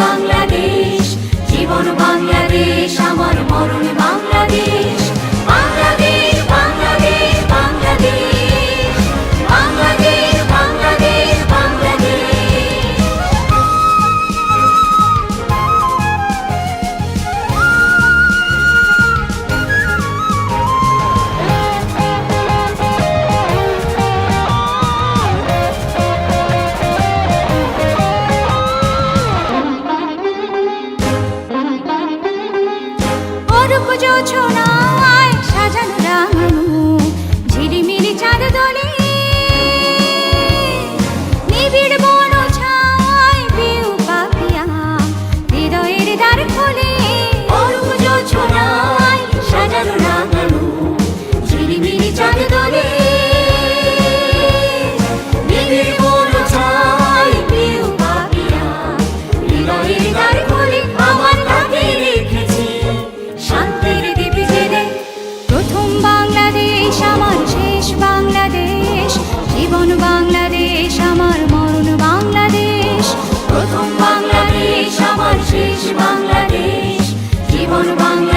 বাংলাদেশ জীবন বাংলাদেশ আমার মরণ 就穷。শেষ বাংলাদেশ জীবন বাংলা